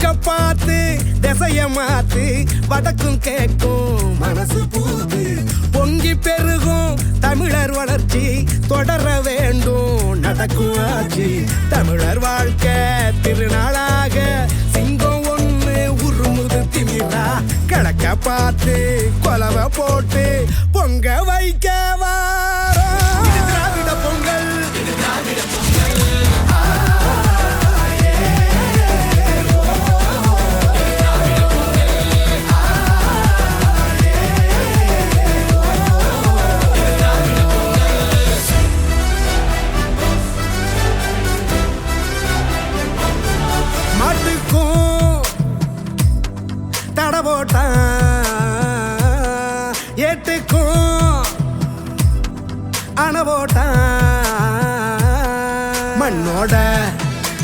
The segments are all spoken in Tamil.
பக்க பார்த்து திசைய மாத்து வடக்கும் கேட்கும். மனசு பூத்து பொங்கி பெருகும். தமிழர் வளர்ச்சி தொடர வேண்டும். நடக்கும் ஆட்சி தமிழர் வாழ்க்கை. திருநாளாக சிங்கம் ஒண்ணு உருமுது திமிரா. கிழக்க பார்த்து கொலவை போட்டு ஏட்டுக்கும் அணை மண்ணோட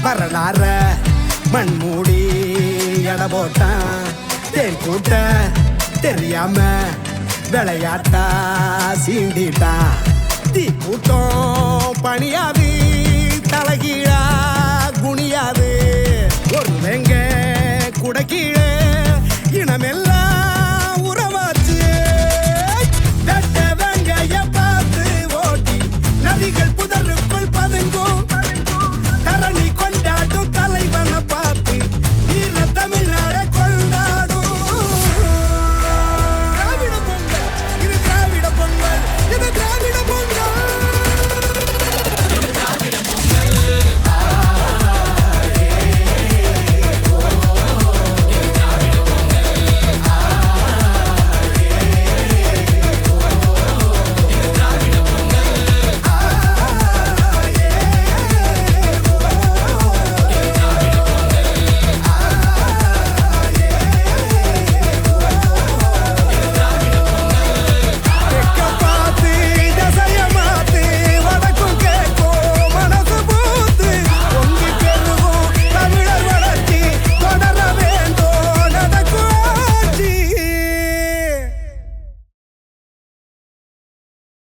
வரலாற மண் மூடி எடை போட்டான் தேன் கூட்ட தெரியாம விளையாட்டா சீண்டிட்டான் தீ கூட்டம் பணியா el poder